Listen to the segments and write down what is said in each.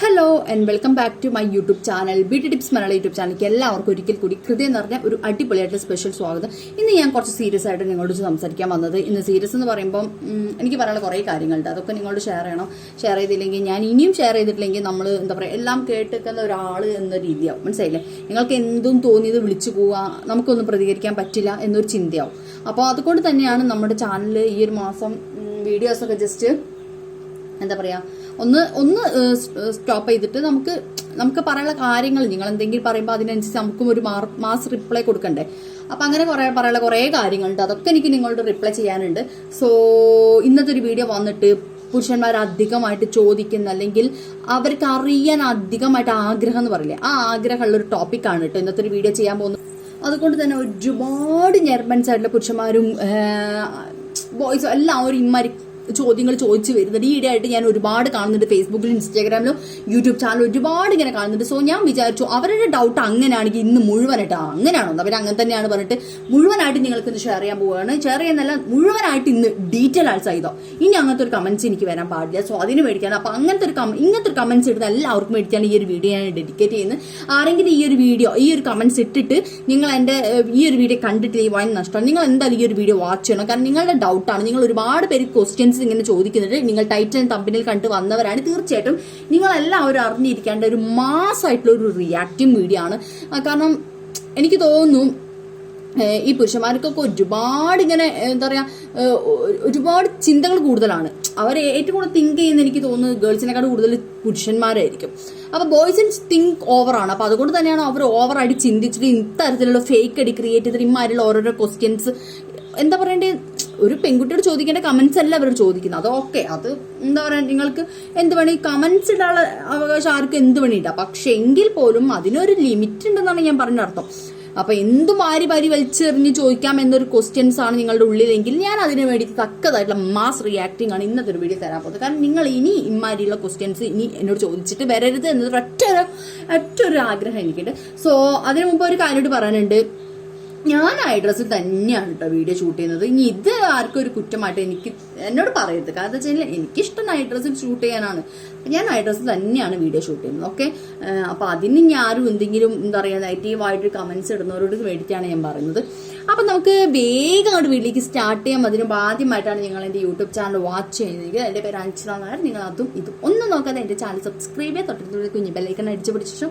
Hello and welcome back to my YouTube channel beauty tips Malayalam YouTube ചാനലിലേക്ക് എല്ലാവർക്കും ഒരിക്കൽ കൂടി ഹൃദയം നിറഞ്ഞ ഒരു അടിപൊളിയായിട്ട് സ്പെഷ്യൽ സ്വാഗതം. ഇന്ന് ഞാൻ കുറച്ച് സീരിയസ് ആയിട്ട് നിങ്ങളോട് സംസാരിക്കാൻ വന്നത്. ഇന്ന് സീരിയസ് എന്ന് പറയുമ്പോൾ എനിക്ക് പറയാനുള്ള കുറേ കാര്യങ്ങളുണ്ട്. അതൊക്കെ നിങ്ങളോട് ഷെയർ ചെയ്യണം. ഷെയർ ചെയ്തില്ലെങ്കിൽ ഞാൻ ഇനിയും ഷെയർ ചെയ്തിട്ടില്ലെങ്കിൽ നമ്മൾ എന്താ പറയുക എല്ലാം കേട്ടിരിക്കുന്ന ഒരാൾ എന്ന രീതിയാവും. മനസ്സിലായില്ലേ? നിങ്ങൾക്ക് എന്തും തോന്നിയത് വിളിച്ചു പോവുക നമുക്കൊന്നും പ്രതികരിക്കാൻ പറ്റില്ല എന്നൊരു ചിന്തയാവും. അപ്പോൾ അതുകൊണ്ട് തന്നെയാണ് നമ്മുടെ ചാനലിൽ ഈ ഒരു മാസം വീഡിയോസൊക്കെ ജസ്റ്റ് എന്താ പറയാ ഒന്ന് ഒന്ന് സ്റ്റോപ്പ് ചെയ്തിട്ട് നമുക്ക് നമുക്ക് പറയാനുള്ള കാര്യങ്ങൾ നിങ്ങൾ എന്തെങ്കിലും പറയുമ്പോൾ അതിനനുസരിച്ച് നമുക്കും ഒരു മാസ് റിപ്ലൈ കൊടുക്കണ്ടേ. അപ്പൊ അങ്ങനെ കുറെ പറയാനുള്ള കുറേ കാര്യങ്ങളുണ്ട്. അതൊക്കെ എനിക്ക് നിങ്ങളോട് റിപ്ലൈ ചെയ്യാനുണ്ട്. സോ ഇന്നത്തെ ഒരു വീഡിയോ വന്നിട്ട് പുരുഷന്മാർ അധികമായിട്ട് ചോദിക്കുന്ന അല്ലെങ്കിൽ അവർക്ക് അറിയാൻ അധികമായിട്ട് ആഗ്രഹം എന്ന് പറയില്ലേ? ആ ആഗ്രഹമുള്ള ഒരു ടോപ്പിക്കാണ് കേട്ടോ ഇന്നത്തെ ഒരു വീഡിയോ ചെയ്യാൻ പോകുന്നത്. അതുകൊണ്ട് തന്നെ ഒരുപാട് ഞെർമൻസ് ആയിട്ടുള്ള പുരുഷന്മാരും ബോയ്സും ഒരു ഇമ്മാരി ചോദ്യങ്ങൾ ചോദിച്ചു വരുന്നത്. ഈ ഇടയായിട്ട് ഞാൻ ഒരുപാട് കാണുന്നുണ്ട് ഫേസ്ബുക്കിലും ഇൻസ്റ്റാഗ്രാമിലും യൂട്യൂബ് ചാനൽ ഒരുപാട് ഇങ്ങനെ കാണുന്നുണ്ട്. സോ ഞാൻ വിചാരിച്ചു അവരുടെ ഡൗട്ട് അങ്ങനെയാണെങ്കിൽ ഇന്ന് മുഴുവനായിട്ട് അങ്ങനെയാണോ? അവർ അങ്ങനെ തന്നെയാണ് പറഞ്ഞിട്ട് മുഴുവനായിട്ട് നിങ്ങൾക്ക് ഷെയർ ചെയ്യാൻ പോവുകയാണ്. ഷെയർ ചെയ്യുന്നല്ല മുഴുവനായിട്ട് ഇന്ന് ഡീറ്റെയിൽ ആൾസ് ചെയ്തോ. ഇനി അങ്ങനത്തെ ഒരു കമന്റ്സ് എനിക്ക് വരാൻ പാടില്ല. സോ അതിന് മേടിക്കാൻ അപ്പൊ അങ്ങനത്തെ ഒരു ഇങ്ങനത്തെ ഒരു കമന്റ്സ് ഇടുന്ന എല്ലാവർക്കും മേടിക്കാണ് ഈ ഒരു വീഡിയോ ഞാൻ ഡെഡിക്കേറ്റ് ചെയ്യുന്നത് ആരെങ്കിലും ഈ ഒരു വീഡിയോ ഈ ഒരു കമന്റ്സ് ഇട്ടിട്ട് നിങ്ങൾ എന്റെ ഈ ഒരു വീഡിയോ കണ്ടിട്ട് ഈ വൻ നഷ്ടമാണ് നിങ്ങൾ എന്തായാലും ഈ ഒരു വീഡിയോ വാച്ച് ചെയ്യണം. കാരണം നിങ്ങളുടെ ഡൗട്ടാണ് നിങ്ങൾ ഒരുപാട് പേര് ക്വസ്റ്റ്യൻസ് ഇങ്ങനെ ചോദിക്കുന്നുണ്ട് നിങ്ങൾ ടൈറ്റൻ തമ്പിനിൽ കണ്ട് വന്നവരാണ്. തീർച്ചയായിട്ടും നിങ്ങൾ എല്ലാവരും അറിഞ്ഞിരിക്കേണ്ട ഒരു മാസമായിട്ടുള്ള ഒരു റിയാക്റ്റീവ് മീഡിയ ആണ്. കാരണം എനിക്ക് തോന്നുന്നു ഈ പുരുഷന്മാർക്കൊക്കെ ഒരുപാട് ഇങ്ങനെ എന്താ പറയാ ഒരുപാട് ചിന്തകൾ കൂടുതലാണ്. അവർ ഏറ്റവും കൂടുതൽ തിങ്ക് ചെയ്യുന്ന എനിക്ക് തോന്നുന്നത് ഗേൾസിനെക്കാട് കൂടുതൽ പുരുഷന്മാരായിരിക്കും. അപ്പൊ ഇൻ തിങ്ക് ഓവറാണ് അപ്പൊ അതുകൊണ്ട് തന്നെയാണ് അവർ ഓവറായിട്ട് ചിന്തിച്ചിട്ട് ഇത്തരത്തിലുള്ള ഫേക്ക് അടി ക്രിയേറ്റ് ചെയ്തിട്ട് ഇമാരിലുള്ള ഓരോരോ ക്വസ്റ്റ്യൻസ് എന്താ പറയണ്ടേ ഒരു പെൺകുട്ടിയോട് ചോദിക്കേണ്ട കമന്റ്സ് അല്ല അവർ ചോദിക്കുന്നത്. അത് ഓക്കെ അത് എന്താ പറയാ നിങ്ങൾക്ക് എന്ത് വേണേ? കമന്റ്സ് ഇടാനുള്ള അവകാശം ആർക്കും എന്ത് വേണേ ഇടാം. പക്ഷെ എങ്കിൽ പോലും അതിനൊരു ലിമിറ്റ് ഉണ്ടെന്നാണ് ഞാൻ പറഞ്ഞ അർത്ഥം. അപ്പൊ എന്ത് മാരി പരി വലിച്ചെറിഞ്ഞ് ചോദിക്കാം എന്നൊരു ക്വസ്റ്റ്യൻസ് ആണ് നിങ്ങളുടെ ഉള്ളിലെങ്കിൽ ഞാൻ അതിന് വേണ്ടി തക്കതായിട്ടുള്ള മാസ് റിയാക്ടിങ് ആണ് ഇന്നത്തെ ഒരു വീഡിയോ തരാൻ പോകുന്നത്. കാരണം നിങ്ങൾ ഇനി ഇമാരിയുള്ള ക്വസ്റ്റ്യൻസ് ഇനി എന്നോട് ചോദിച്ചിട്ട് വരരുത് എന്നത് ഒറ്റ ഒറ്റ ഒരു ആഗ്രഹം എനിക്കുണ്ട്. സോ അതിനു മുമ്പ് ഒരു കാര്യമായിട്ട് പറയാനുണ്ട്. ഞാൻ ഐ ഡ്രസ്സിൽ തന്നെയാണ് കേട്ടോ വീഡിയോ ഷൂട്ട് ചെയ്യുന്നത്. ഇനി ഇത് ആർക്കും ഒരു കുറ്റമായിട്ട് എനിക്ക് എന്നോട് പറയരുത്. കാരണം എന്താ വെച്ചാൽ എനിക്കിഷ്ടം നൈറ്റ് ഡ്രസ്സിൽ ഷൂട്ട് ചെയ്യാനാണ്. ഞാൻ ഐ ഡ്രസ്സിൽ തന്നെയാണ് വീഡിയോ ഷൂട്ട് ചെയ്യുന്നത്. ഓക്കെ അപ്പൊ അതിന് ഇനി ആരും എന്തെങ്കിലും എന്താ പറയുക നെഗറ്റീവായിട്ട് കമന്റ്സ് ഇടുന്നവരോട് വേണ്ടിയിട്ടാണ് ഞാൻ പറയുന്നത്. അപ്പൊ നമുക്ക് വേഗം അങ്ങോട്ട് വീട്ടിലേക്ക് സ്റ്റാർട്ട് ചെയ്യാം. അതിന് ആദ്യമായിട്ടാണ് നിങ്ങൾ എന്റെ യൂട്യൂബ് ചാനൽ വാച്ച് ചെയ്യുന്നത്. എന്റെ പേര് അഞ്ചന നായർ. നിങ്ങൾ അതും ഇതും ഒന്നും നോക്കാതെ എന്റെ ചാനൽ സബ്സ്ക്രൈബ് ചെയ്യുക തൊട്ടടുത്തുള്ള കുഞ്ഞ് ബെല്ലൈക്കൺ അടിച്ചു പിടിച്ചിട്ട്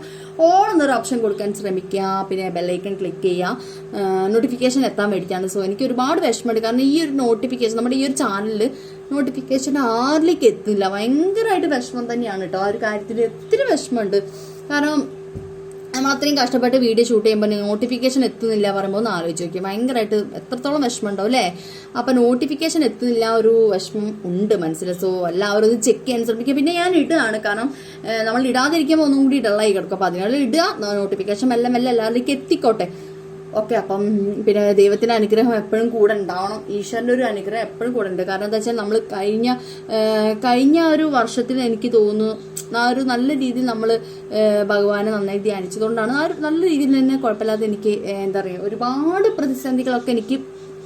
ഓൾ എന്നൊരു ഓപ്ഷൻ കൊടുക്കാൻ ശ്രമിക്കുക. പിന്നെ ബെല്ലൈക്കൺ ക്ലിക്ക് ചെയ്യുക. നോട്ടിഫിക്കേഷൻ എത്താൻ വേണ്ടിയിട്ടാണ്. സോ എനിക്ക് ഒരുപാട് വിഷമമുണ്ട്. കാരണം ഈ ഒരു നോട്ടിഫിക്കേഷൻ നമ്മുടെ ഈ ഒരു ചാനലിൽ നോട്ടിഫിക്കേഷൻ ആരിലേക്ക് എത്തില്ല ഭയങ്കരമായിട്ട് വിഷമം തന്നെയാണ് കേട്ടോ ആ ഒരു കാര്യത്തിൽ ഒത്തിരി വിഷമമുണ്ട്. കാരണം നമ്മൾ അത്രയും കഷ്ടപ്പെട്ട് വീഡിയോ ഷൂട്ട് ചെയ്യുമ്പോൾ നോട്ടിഫിക്കേഷൻ എത്തുന്നില്ല പറയുമ്പോൾ ഒന്ന് ആലോചിച്ച് നോക്കി ഭയങ്കരമായിട്ട് എത്രത്തോളം വിഷമം ഉണ്ടാവും അല്ലേ അപ്പൊ നോട്ടിഫിക്കേഷൻ എത്തുന്നില്ല ഒരു വിഷമം ഉണ്ട് മനസ്സിൽ. സോ എല്ലാവരും ഒന്ന് ചെക്ക് ചെയ്യാൻ ശ്രമിക്കുക. പിന്നെ ഞാൻ ഇടുകയാണ്. കാരണം നമ്മൾ ഇടാതിരിക്കുമ്പോൾ ഒന്നും കൂടി ഡള്ളായി കിടക്കും. അപ്പോൾ അതിനുള്ള ഇടുക നോട്ടിഫിക്കേഷൻ മെല്ലെ മെല്ലെ എല്ലാവരിലേക്ക് എത്തിക്കോട്ടെ. ഓക്കെ അപ്പം പിന്നെ ദൈവത്തിന്റെ അനുഗ്രഹം എപ്പോഴും കൂടെ ഉണ്ടാവണം. ഈശ്വരന്റെ ഒരു അനുഗ്രഹം എപ്പോഴും കൂടെ ഉണ്ട്. കാരണം എന്താ വെച്ചാൽ നമ്മൾ കഴിഞ്ഞ കഴിഞ്ഞ ഒരു വർഷത്തിൽ എനിക്ക് തോന്നുന്നു ആ ഒരു നല്ല രീതിയിൽ നമ്മൾ ഭഗവാനെ നന്നായി ധ്യാനിച്ചതുകൊണ്ടാണ്. ആ ഒരു നല്ല രീതിയിൽ തന്നെ കുഴപ്പമില്ലാതെ എനിക്ക് എന്താ പറയുക ഒരുപാട് പ്രതിസന്ധികളൊക്കെ എനിക്ക്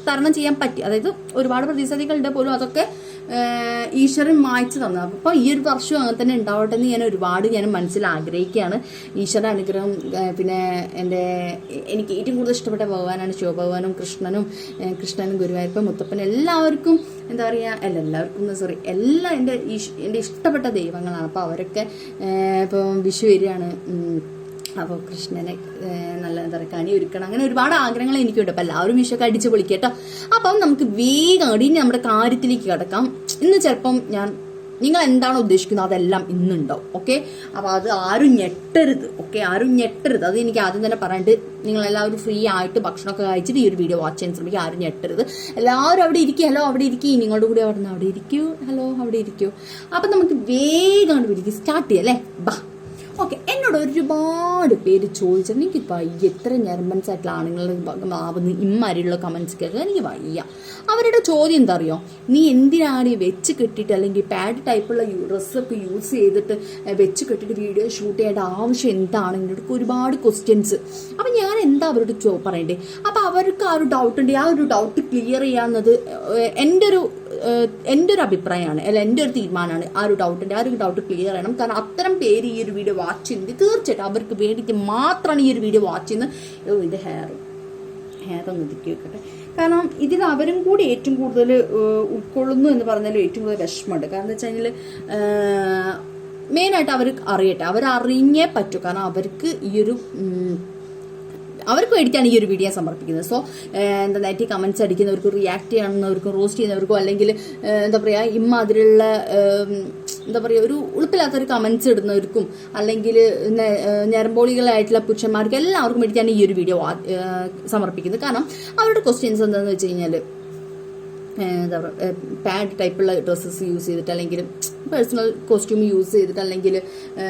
തരണം ചെയ്യാൻ പറ്റി. അതായത് ഒരുപാട് പ്രതിസന്ധികളുണ്ട് പോലും അതൊക്കെ ഈശ്വരൻ മായ്ച്ചു തന്നത് അപ്പോൾ ഈ ഒരു വർഷം അങ്ങനെ തന്നെ ഉണ്ടാവട്ടെ എന്ന് ഞാൻ ഒരുപാട് ഞാൻ മനസ്സിൽ ആഗ്രഹിക്കുകയാണ്. ഈശ്വര അനുഗ്രഹം പിന്നെ എന്റെ എനിക്ക് ഏറ്റവും കൂടുതൽ ഇഷ്ടപ്പെട്ട ഭഗവാനാണ് ശിവഭഗവാനും കൃഷ്ണനും കൃഷ്ണനും ഗുരുവായൂരപ്പൻ മുത്തപ്പൻ എല്ലാവർക്കും എന്താ പറയുക അല്ല എല്ലാവർക്കും സോറി എല്ലാം എന്റെ എന്റെ ഇഷ്ടപ്പെട്ട ദൈവങ്ങളാണ്. അപ്പോൾ അവരൊക്കെ ഇപ്പം വിഷു വരികയാണ് അപ്പോൾ കൃഷ്ണനെ നല്ല എന്താ പറയുക കണി ഒരുക്കണം അങ്ങനെ ഒരുപാട് ആഗ്രഹങ്ങൾ എനിക്കുണ്ട്. അപ്പം എല്ലാവരും വിഷയൊക്കെ അടിച്ച് പൊളിക്കട്ടോ. അപ്പം നമുക്ക് വേഗം ഇനി നമ്മുടെ കാര്യത്തിലേക്ക് കിടക്കാം. ഇന്ന് ചിലപ്പം ഞാൻ നിങ്ങൾ എന്താണ് ഉദ്ദേശിക്കുന്നത് അതെല്ലാം ഇന്നുണ്ടോ ഓക്കെ? അപ്പോൾ അത് ആരും ഞെട്ടരുത്. ഓക്കെ? ആരും ഞെട്ടരുത്. അത് എനിക്ക് ആദ്യം തന്നെ പറഞ്ഞിട്ട് നിങ്ങളെല്ലാവരും ഫ്രീ ആയിട്ട് ഭക്ഷണമൊക്കെ കഴിച്ചിട്ട് ഈ ഒരു വീഡിയോ വാച്ച് ചെയ്യാൻ ശ്രമിക്കുക. ആരും ഞെട്ടരുത്. എല്ലാവരും അവിടെ ഇരിക്കും. ഹലോ അവിടെ ഇരിക്കും. നിങ്ങളുടെ കൂടെ അവിടെ നിന്ന് അവിടെ ഇരിക്കൂ. ഹലോ അവിടെ ഇരിക്കൂ. അപ്പം നമുക്ക് വേഗം വിളിക്കും സ്റ്റാർട്ട് ചെയ്യാം അല്ലേ? ബാ. ഓക്കെ എന്നോട് ഒരുപാട് പേര് ചോദിച്ചത് എനിക്ക് വയ്യ എത്ര ഞരമ്പൻസ് ആയിട്ടുള്ള ആണുങ്ങളുടെ ആവുന്ന ഇമ്മാരിയുള്ള കമൻസ് കേൾക്കാൻ എനിക്ക് വയ്യ. അവരുടെ ചോദ്യം എന്താ അറിയോ? നീ എന്തിനാണ് വെച്ച് കെട്ടിയിട്ട് അല്ലെങ്കിൽ പാഡ് ടൈപ്പുള്ള ഡ്രസ്സൊക്കെ യൂസ് ചെയ്തിട്ട് വെച്ച് കെട്ടിയിട്ട് വീഡിയോ ഷൂട്ട് ചെയ്യേണ്ട ആവശ്യം എന്താണ്? എന്നോട് ഒരുപാട് ക്വസ്റ്റ്യൻസ് അപ്പം ഞാൻ എന്താ അവരോട് പറയണ്ടേ? അപ്പം അവർക്ക് ആ ഒരു ഡൗട്ട് ഉണ്ട്. ആ ഒരു ഡൗട്ട് ക്ലിയർ ചെയ്യാവുന്നത് എന്റെ ഒരു എന്റെ ഒരു അഭിപ്രായമാണ് അല്ല എന്റെ ഒരു തീരുമാനമാണ് ആ ഒരു ഡൗട്ടിന്റെ ആ ഒരു ഡൗട്ട് ക്ലിയർ ചെയ്യണം. കാരണം അത്തരം പേര് ഈ ഒരു വീഡിയോ വാച്ച് ചെയ്യുന്നത് തീർച്ചയായിട്ടും അവർക്ക് വേണ്ടിയിട്ട് മാത്രമാണ് ഈ ഒരു വീഡിയോ വാച്ച് ചെയ്യുന്നത്. ഓ ഇത് ഹെയർ ഹെയർ ഒന്ന് ഒതുക്കി വെക്കട്ടെ. കാരണം ഇതിൽ അവരും കൂടി ഏറ്റവും കൂടുതൽ ഉൾക്കൊള്ളുന്നു എന്ന് പറഞ്ഞാൽ ഏറ്റവും കൂടുതൽ വിഷമമുണ്ട്. കാരണം എന്താ വെച്ച് കഴിഞ്ഞാൽ മെയിനായിട്ട് അവർ അറിയട്ടെ. അവർ അറിഞ്ഞേ പറ്റൂ. കാരണം അവർക്ക് ഈ ഒരു അവർക്ക് വേണ്ടിയിട്ടാണ് ഈ ഒരു വീഡിയോ സമർപ്പിക്കുന്നത്. സോ എന്താ നെറ്റി കമൻസ് അടിക്കുന്നവർക്കും റിയാക്ട് ചെയ്യുന്നവർക്കും റോസ്റ്റ് ചെയ്യുന്നവർക്കും അല്ലെങ്കിൽ എന്താ പറയുക ഇമ്മാതിരിയുള്ള എന്താ പറയുക ഒരു ഉളുപ്പില്ലാത്തൊരു കമൻസ് ഇടുന്നവർക്കും അല്ലെങ്കിൽ ഞരമ്പോളികളായിട്ടുള്ള പുരുഷന്മാർക്കും എല്ലാവർക്കും വേണ്ടിയിട്ടാണ് ഈ ഒരു വീഡിയോ സമർപ്പിക്കുന്നത്. കാരണം അവരുടെ ക്വസ്റ്റ്യൻസ് എന്താണെന്ന് വെച്ച് കഴിഞ്ഞാൽ എന്താ പറയുക പാഡ് ടൈപ്പുള്ള ഡ്രസ്സസ് യൂസ് ചെയ്തിട്ട് അല്ലെങ്കിൽ പേഴ്സണൽ കോസ്റ്റ്യൂം യൂസ് ചെയ്തിട്ട് അല്ലെങ്കിൽ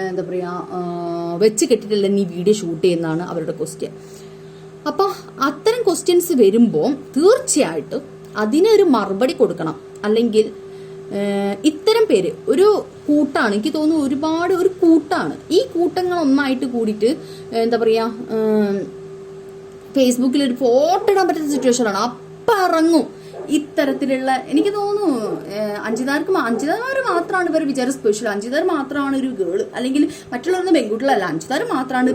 എന്താ പറയുക വെച്ച് കെട്ടിട്ടല്ല നീ വീഡിയോ ഷൂട്ട് ചെയ്യുന്നതാണ് അവരുടെ ക്വസ്റ്റ്യൻ അപ്പോൾ അത്തരം ക്വസ്റ്റ്യൻസ് വരുമ്പോൾ തീർച്ചയായിട്ടും അതിനൊരു മറുപടി കൊടുക്കണം. അല്ലെങ്കിൽ ഇത്തരം പേര് ഒരു കൂട്ടാണ്. എനിക്ക് തോന്നുന്നു ഒരുപാട് ഒരു കൂട്ടാണ്. ഈ കൂട്ടങ്ങൾ ഒന്നായിട്ട് കൂടിയിട്ട് എന്താ പറയുക ഫേസ്ബുക്കിൽ ഒരു ഫോട്ടോ ഇടാൻ പറ്റുന്ന സിറ്റുവേഷനാണ് അപ്പം ഇറങ്ങും. ഇത്തരത്തിലുള്ള എനിക്ക് തോന്നുന്നു അഞ്ചിതാർക്ക് അഞ്ചിതാർ മാത്രമാണ് ഇവർ വിചാരം സ്പെഷ്യൽ അഞ്ചിതാർ മാത്രമാണ് ഒരു ഗേൾ അല്ലെങ്കിൽ മറ്റുള്ളവരൊന്നും പെൺകുട്ടികളല്ല. അഞ്ചിതാർ മാത്രമാണ്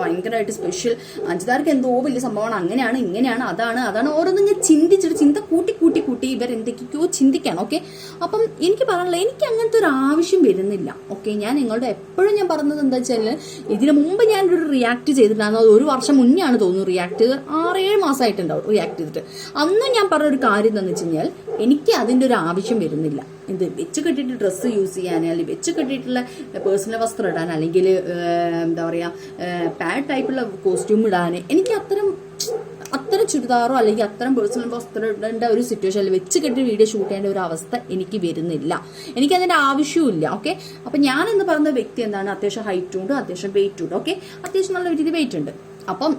ഭയങ്കരമായിട്ട് സ്പെഷ്യൽ അഞ്ചിതാർക്ക് എന്തോ വലിയ സംഭവമാണ്. അങ്ങനെയാണ് ഇങ്ങനെയാണ് അതാണ് അതാണ്. ഓരോന്നും ഞാൻ ചിന്തിച്ചിട്ട് ചിന്ത കൂട്ടി കൂട്ടി കൂട്ടി ഇവർ എന്തൊക്കെയോ ചിന്തിക്കണം. ഓക്കെ? അപ്പം എനിക്ക് പറയാനുള്ള എനിക്ക് അങ്ങനത്തെ ഒരു ആവശ്യം വരുന്നില്ല. ഓക്കെ? ഞാൻ നിങ്ങളുടെ എപ്പോഴും ഞാൻ പറഞ്ഞത് എന്താ വെച്ചാൽ ഇതിനു മുമ്പ് ഞാനൊരു റിയാക്ട് ചെയ്തിട്ടുണ്ടായിരുന്നു. അത് ഒരു വർഷം മുന്നേ ആണ് തോന്നുന്നു റിയാക്ട് ആറേഴ് മാസമായിട്ടുണ്ടാവും റിയാക്ട് ചെയ്തിട്ട്. അന്നും ഞാൻ പറഞ്ഞ ഒരു കാര്യം എന്താണെന്ന് വെച്ച് കഴിഞ്ഞാൽ എനിക്ക് അതിന്റെ ഒരു ആവശ്യം വരുന്നില്ല. എന്ത് വെച്ച് കെട്ടിയിട്ട് ഡ്രസ്സ് യൂസ് ചെയ്യാൻ അല്ലെങ്കിൽ വെച്ച് കെട്ടിയിട്ടുള്ള പേഴ്സണൽ വസ്ത്രം ഇടാൻ അല്ലെങ്കിൽ എന്താ പറയുക പാഡ് ടൈപ്പുള്ള കോസ്റ്റ്യൂം ഇടാൻ എനിക്ക് അത്തരം അത്തരം ചുരിദാറോ അല്ലെങ്കിൽ അത്തരം പേഴ്സണൽ വസ്ത്രം ഇടേണ്ട ഒരു സിറ്റുവേഷൻ അല്ലെങ്കിൽ വെച്ച് കെട്ടി വീഡിയോ ഷൂട്ട് ചെയ്യേണ്ട ഒരു അവസ്ഥ എനിക്ക് വരുന്നില്ല. എനിക്ക് അതിന്റെ ആവശ്യമില്ല ഓക്കെ അപ്പൊ ഞാൻ എന്ന് പറയുന്ന വ്യക്തി എന്താണ്? അത്യാവശ്യം ഹൈറ്റും ഉണ്ട് അത്യാവശ്യം വെയിറ്റും ഉണ്ട് ഓക്കെ അത്യാവശ്യം നല്ല രീതിയിൽ വെയിറ്റ് ഉണ്ട്. അപ്പം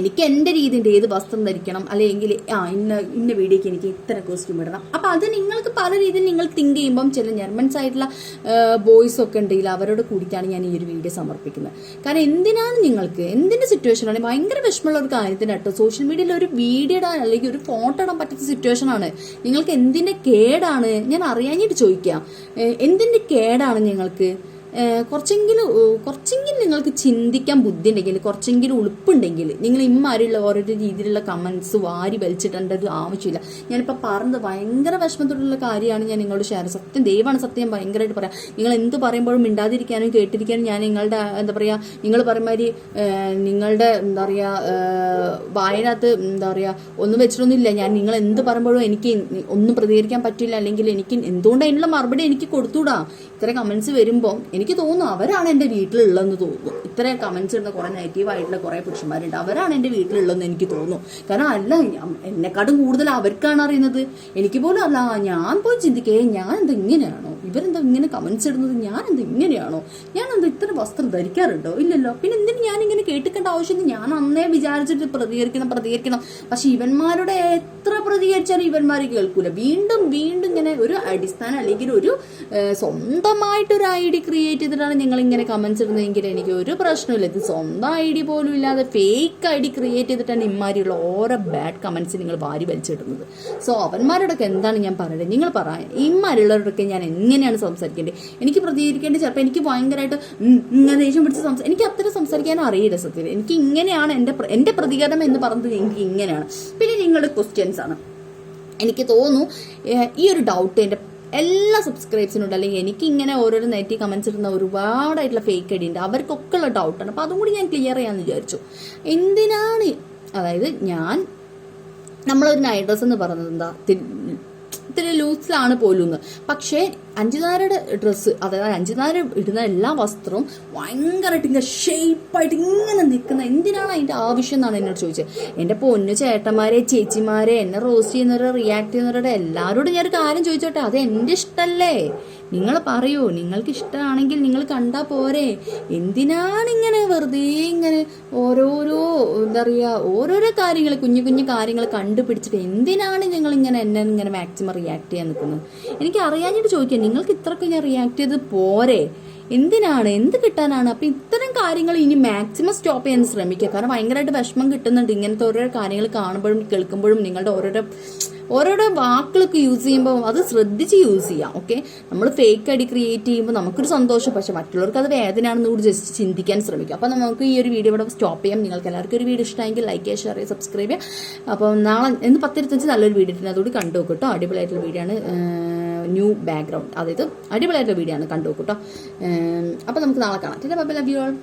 എനിക്ക് എന്റെ രീതിന്റെ ഏത് വസ്ത്രം ധരിക്കണം അല്ലെങ്കിൽ ആ ഇന്ന ഇന്ന വീഡിയോക്ക് എനിക്ക് ഇത്ര കോസ്റ്റ്യൂം ഇടണം. അപ്പം അത് നിങ്ങൾക്ക് പല രീതിയിൽ നിങ്ങൾ തിങ്ക് ചെയ്യുമ്പം ചില ജർമ്മൻസ് ആയിട്ടുള്ള ബോയ്സ് ഒക്കെ ഉണ്ടെങ്കിൽ അവരോട് കൂടിയിട്ടാണ് ഞാൻ ഈ ഒരു വീഡിയോ സമർപ്പിക്കുന്നത്. കാരണം എന്തിനാണ് നിങ്ങൾക്ക് എന്തിന്റെ സിറ്റുവേഷനാണ് ഭയങ്കര വിഷമമുള്ള ഒരു കാര്യത്തിന് കേട്ടോ. സോഷ്യൽ മീഡിയയിൽ ഒരു വീഡിയോ ഇടാൻ അല്ലെങ്കിൽ ഒരു ഫോട്ടോ ഇടാൻ പറ്റുന്ന സിറ്റുവേഷനാണ് നിങ്ങൾക്ക് എന്തിന്റെ കേടാണ്? ഞാൻ അറിയാഞ്ഞിട്ട് ചോദിക്കാം. എന്തിന്റെ കേടാണ് നിങ്ങൾക്ക്? കുറച്ചെങ്കിലും കുറച്ചെങ്കിലും നിങ്ങൾക്ക് ചിന്തിക്കാൻ ബുദ്ധി ഉണ്ടെങ്കിൽ കുറച്ചെങ്കിലും ഉളുപ്പുണ്ടെങ്കിൽ നിങ്ങൾ ഇമ്മാരുള്ള ഓരോരോ രീതിയിലുള്ള കമൻസ് വാരി വലിച്ചിട്ടേണ്ട ഒരു ആവശ്യമില്ല. ഞാനിപ്പോൾ പറഞ്ഞത് ഭയങ്കര വിഷമത്തോടുള്ള കാര്യമാണ് ഞാൻ നിങ്ങളോട് ഷെയർ സത്യം ദൈവമാണ് സത്യം ഭയങ്കരമായിട്ട് പറയാം. നിങ്ങൾ എന്ത് പറയുമ്പോഴും മിണ്ടാതിരിക്കാനും കേട്ടിരിക്കാനും ഞാൻ നിങ്ങളുടെ എന്താ പറയുക നിങ്ങൾ പറയുമാതിരി നിങ്ങളുടെ എന്താ പറയുക വായനകത്ത് എന്താ പറയുക ഒന്നും വെച്ചിട്ടൊന്നുമില്ല. ഞാൻ നിങ്ങൾ എന്ത് പറയുമ്പോഴും എനിക്ക് ഒന്നും പ്രതികരിക്കാൻ പറ്റില്ല. അല്ലെങ്കിൽ എനിക്ക് എന്തുകൊണ്ട് അതിനുള്ള മറുപടി എനിക്ക് കൊടുത്തുകൂടാ ഇത്ര കമൻസ് വരുമ്പോൾ എനിക്ക് തോന്നുന്നു അവരാണ് എന്റെ വീട്ടിലുള്ളതെന്ന് തോന്നുന്നു. ഇത്രയും കമൻസ് ഇടുന്ന കുറേ നെഗറ്റീവ് ആയിട്ടുള്ള കുറേ പുരുഷന്മാരുണ്ട്. അവരാണ് എന്റെ വീട്ടിലുള്ളതെന്ന് എനിക്ക് തോന്നുന്നു. കാരണം അല്ല എന്നെക്കാട് എന്നെക്കാട്ടും കൂടുതൽ അവർക്കാണ് അറിയുന്നത്. എനിക്ക് പോലും അല്ല ഞാൻ പോയി ചിന്തിക്കേ ഞാൻ എന്താ ഇങ്ങനെയാണോ ഇവരെന്താ ഇങ്ങനെ കമൻസ് ഇടുന്നത്? ഞാൻ എന്താ ഇങ്ങനെയാണോ? ഞാൻ എന്താ ഇത്ര വസ്ത്രം ധരിക്കാറുണ്ടോ? ഇല്ലല്ലോ. പിന്നെ എന്തിനു ഞാൻ ഇങ്ങനെ കേട്ടിക്കേണ്ട ആവശ്യം ഞാൻ അന്നേ വിചാരിച്ചിട്ട് പ്രതികരിക്കണം പ്രതികരിക്കണം. പക്ഷെ ഇവന്മാരുടെ എത്ര പ്രതികരിച്ചാലും ഇവന്മാർ കേൾക്കൂല. വീണ്ടും വീണ്ടും ഇങ്ങനെ ഒരു അടിസ്ഥാനം അല്ലെങ്കിൽ ഒരു ഏഹ്, സ്വന്തമായിട്ട് ഒരു ഐ ഡി ക്രിയേറ്റ് ചെയ്തിട്ടാണ് നിങ്ങൾ ഇങ്ങനെ കമൻസ് ഇടുന്നതെങ്കിൽ എനിക്ക് ഒരു പ്രശ്നമില്ല ഇത് സ്വന്തം ഐ ഡി പോലും ഇല്ലാതെ ഫേക്ക് ഐ ഡി ക്രിയേറ്റ് ചെയ്തിട്ടാണ് ഇമാരിയുള്ള ഓരോ ബാഡ് കമൻസ് നിങ്ങൾ വാരി വലിച്ചിടുന്നത്. സോ അവന്മാരോടൊക്കെ എന്താണ് ഞാൻ പറയുന്നത് നിങ്ങൾ പറയാം ഇമാരുള്ളവരോടൊക്കെ ഞാൻ എങ്ങനെയാണ് സംസാരിക്കേണ്ടത്. എനിക്ക് പ്രതികരിക്കേണ്ടത് ചിലപ്പോൾ എനിക്ക് ഭയങ്കരമായിട്ട് ഇങ്ങനെ ദേഷ്യം പിടിച്ച് സംസാരിക്കും എനിക്ക് അത്ര സംസാരിക്കാനും അറിയില്ല സത്യം എനിക്ക് ഇങ്ങനെയാണ് എന്റെ എന്റെ പ്രതികരണം എന്ന് പറഞ്ഞത് എനിക്ക് ഇങ്ങനെയാണ്. പിന്നെ നിങ്ങളുടെ ക്വസ്റ്റ്യൻസ് ആണ്. എനിക്ക് തോന്നുന്നു ഈ ഒരു ഡൗട്ട് എന്റെ എല്ലാ സബ്സ്ക്രൈബ്സിനുണ്ട് അല്ലെങ്കിൽ എനിക്ക് ഇങ്ങനെ ഓരോരോ നെറ്റി കമൻസ് ഇടുന്ന ഒരുപാടായിട്ടുള്ള ഫേക്ക് ഐഡി ഉണ്ട്. അവർക്കൊക്കെ ഉള്ള ഡൗട്ടാണ് അപ്പോൾ അതും കൂടി ഞാൻ ക്ലിയർ ചെയ്യാമെന്ന് വിചാരിച്ചു. എന്തിനാണ്? അതായത് ഞാൻ നമ്മളൊരു നൈറ്റ് ഡ്രസ് എന്ന് പറയുന്നത് എന്താ? ഇത്തിരി ലൂസിലാണ് പോലും പക്ഷേ അഞ്ചുതാരയുടെ ഡ്രസ്സ് അതായത് അഞ്ചുനാര് ഇടുന്ന എല്ലാ വസ്ത്രവും ഭയങ്കരമായിട്ട് ഇങ്ങനെ ഷേപ്പായിട്ട് ഇങ്ങനെ നിൽക്കുന്ന എന്തിനാണ് അതിന്റെ ആവശ്യം എന്നാണ് എന്നോട് ചോദിച്ചത്. എന്റെ പൊന്നു ചേട്ടന്മാരെ ചേച്ചിമാരെ എന്നെ റോസ്റ്റ് ചെയ്യുന്നവരെ റിയാക്ട് ചെയ്യുന്നവരുടെ എല്ലാവരോടും ഞാനൊരു കാര്യം ചോദിച്ചോട്ടെ? അത് എന്റെ ഇഷ്ടമല്ലേ നിങ്ങൾ പറയൂ. നിങ്ങൾക്ക് ഇഷ്ടമാണെങ്കിൽ നിങ്ങൾ കണ്ടാൽ പോരെ. എന്തിനാണ് ഇങ്ങനെ വെറുതെ ഇങ്ങനെ ഓരോരോ എന്താ പറയുക ഓരോരോ കാര്യങ്ങൾ കുഞ്ഞു കുഞ്ഞു കാര്യങ്ങൾ കണ്ടുപിടിച്ചിട്ട് എന്തിനാണ് നിങ്ങൾ ഇങ്ങനെ എന്നെ ഇങ്ങനെ മാക്സിമം റിയാക്ട് ചെയ്യാൻ നിൽക്കുന്നത്? എനിക്ക് അറിയാഞ്ഞിട്ട് ചോദിക്കാം. നിങ്ങൾക്ക് ഇത്രക്ക് ഞാൻ റിയാക്ട് ചെയ്ത് പോരെ? എന്തിനാണ്? എന്ത് കിട്ടാനാണ്? അപ്പൊ ഇത്തരം കാര്യങ്ങൾ ഇനി മാക്സിമം സ്റ്റോപ്പ് ചെയ്യാൻ ശ്രമിക്കുക. കാരണം ഭയങ്കരമായിട്ട് വിഷമം കിട്ടുന്നുണ്ട് ഇങ്ങനത്തെ ഓരോ കാര്യങ്ങൾ കാണുമ്പോഴും കേൾക്കുമ്പോഴും നിങ്ങളുടെ ഓരോരോ ഓരോരോ വാക്കുകളൊക്കെ യൂസ് ചെയ്യുമ്പോൾ അത് ശ്രദ്ധിച്ച് യൂസ് ചെയ്യാം ഓക്കെ നമ്മൾ ഫേക്ക് ആയിട്ട് ക്രിയേറ്റ് ചെയ്യുമ്പോൾ നമുക്കൊരു സന്തോഷം. പക്ഷെ മറ്റുള്ളവർക്ക് അത് വേദനയാണെന്ന് കൂടി ജസ്റ്റ് ചിന്തിക്കാൻ ശ്രമിക്കുക. അപ്പോൾ നമുക്ക് ഈ ഒരു വീഡിയോ ഇവിടെ സ്റ്റോപ്പ് ചെയ്യാം. നിങ്ങൾക്ക് എല്ലാവർക്കും ഒരു വീഡിയോ ഇഷ്ടമെങ്കിൽ ലൈക്ക് ചെയ്യുക ഷെയർ ചെയ്യുക സബ്സ്ക്രൈബ് ചെയ്യുക. അപ്പോൾ നാളെ ഇന്ന് പത്തിരുത്തഞ്ച് നല്ലൊരു വീഡിയോ അതുകൂടി കണ്ടു നോക്കും കേട്ടോ. അടിപൊളിയായിട്ടുള്ള വീഡിയോ ആണ്. New background. അതായത് അടിപൊളിയായിട്ടുള്ള വീഡിയോ ആണ് കണ്ടു കേട്ടോ അപ്പോൾ നമുക്ക് നാളെ കാണാം. Bye love you all